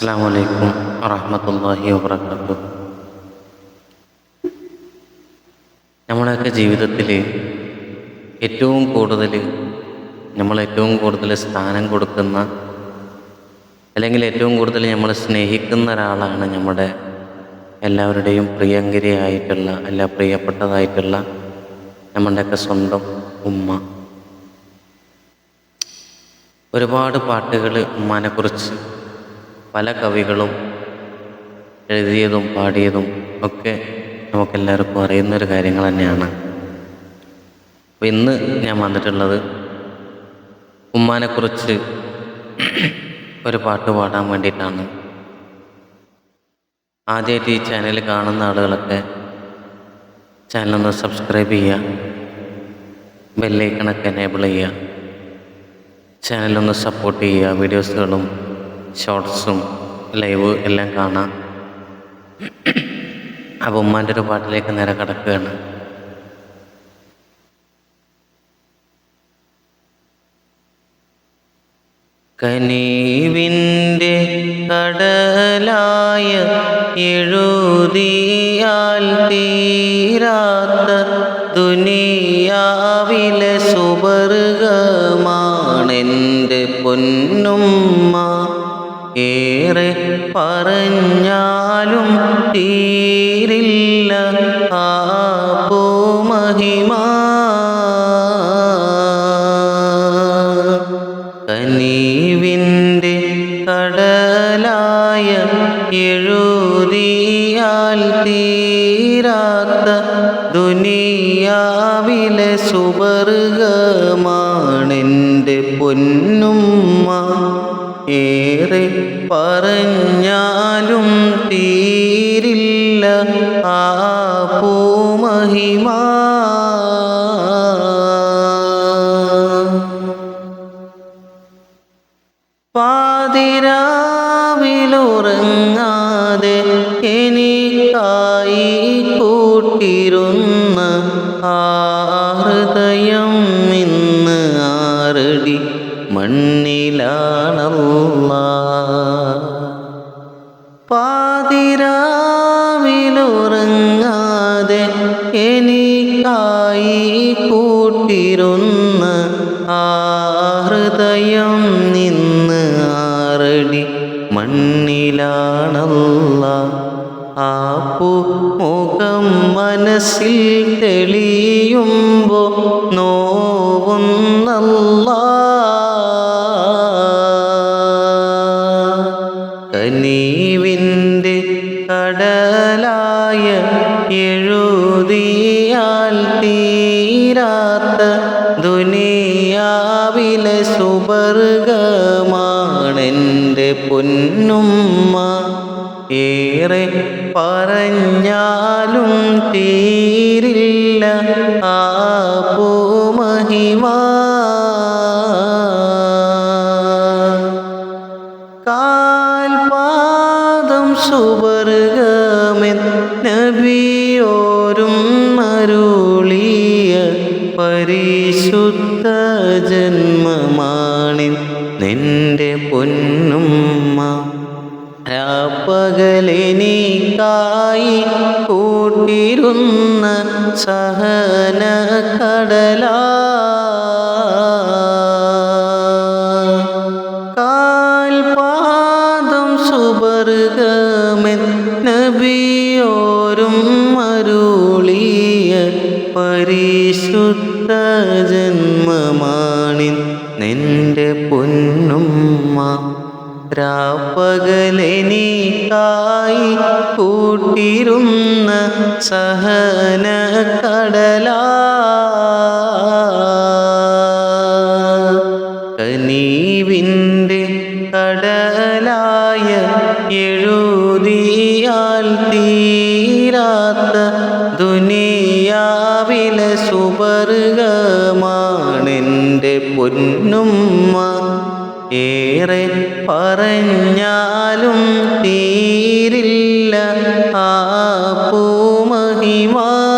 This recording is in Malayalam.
അസ്സാം വലൈക്കും വറഹമത്തല്ലാഹി വാബർക്കാത്തു നമ്മളൊക്കെ ജീവിതത്തിൽ ഏറ്റവും കൂടുതൽ നമ്മൾ ഏറ്റവും കൂടുതൽ സ്ഥാനം കൊടുക്കുന്ന അല്ലെങ്കിൽ ഏറ്റവും കൂടുതൽ നമ്മൾ സ്നേഹിക്കുന്ന ഒരാളാണ് നമ്മുടെ എല്ലാവരുടെയും പ്രിയങ്കരിയായിട്ടുള്ള അല്ല പ്രിയപ്പെട്ടതായിട്ടുള്ള നമ്മുടെയൊക്കെ സ്വന്തം ഉമ്മ. ഒരുപാട് പാട്ടുകൾ ഉമ്മാനെക്കുറിച്ച് പല കവികളും എഴുതിയതും പാടിയതും ഒക്കെ നമുക്കെല്ലാവർക്കും അറിയുന്നൊരു കാര്യങ്ങൾ തന്നെയാണ്. അപ്പോൾ ഇന്ന് ഞാൻ വന്നിട്ടുള്ളത് ഉമ്മാനെക്കുറിച്ച് ഒരു പാട്ട് പാടാൻ വേണ്ടിയിട്ടാണ്. ആദ്യമായിട്ട് ഈ ചാനൽ കാണുന്ന ആളുകളൊക്കെ ചാനലൊന്ന് സബ്സ്ക്രൈബ് ചെയ്യുക. ബെല്ലൈക്കണൊക്കെ എനേബിൾ ചെയ്യുക. ചാനലൊന്ന് സപ്പോർട്ട് ചെയ്യുക. വീഡിയോസുകളും ഷോർട്സും ലൈവ് എല്ലാം കാണാം. അപ്പോൾ ഉമ്മാന്റെ ഒരു പാട്ടിലേക്ക് നേരെ കിടക്കുകയാണ്. കനീവിന്റെ കടലായ എഴുതിയാൽ തീരാത്ത ദുനിയാവിലെ സുവർഗമാണെന്റെ പറഞ്ഞാലും തീരില്ല. ആ പോമഹിമ കനീവിന്റെ കടലായ എഴുതിയാൽ തീരാത്ത ദുനിയാവിലെ സുവർഗമാണെന്റെ പൊന്നുമ്മ. ഏറെ പറഞ്ഞാലും തീരില്ല പാതിരാവിലുറങ്ങാതെ എനിക്കായി കൂട്ടിരുന്ന ആ ഹൃദയം ഇന്ന് ആറടി മണ്ണിലാണല്ല. പാതിരാവിലുറങ്ങാതെ എനിക്കായി കൂട്ടിരുന്ന ആ മണ്ണിലാണല്ല ആ മുഖം മനസ്സിൽ തെളിയുമ്പോ നോവുന്നല്ല. കനീവിന്റെ പൊന്നുമ്മ ഏറെ പറഞ്ഞാലും തീരില്ല. ആ പൂമഹിമ കാൽപാദം സുവർഗമെൻ നബിയോരും മരുളിയ പരിശുദ്ധ നിന്റെ പൊന്നുമ്മ രാപ്പകലെനിക്കായി കൂട്ടിരുന്ന സഹന കടലാ. കാൽപാദം സുവർഗമെൻ നബിയോരും നിന്റെ പൊന്നുമ്മ രാപ്പകലെനിക്കായി കൂട്ടിരുന്ന സഹന കടല. കനീവിന്റെ കടലായ എഴുതിയാൽ തീരാത്ത പൊന്നും ഏറെ പറഞ്ഞാലും തീരില്ല ആ പൂമഹിമാ.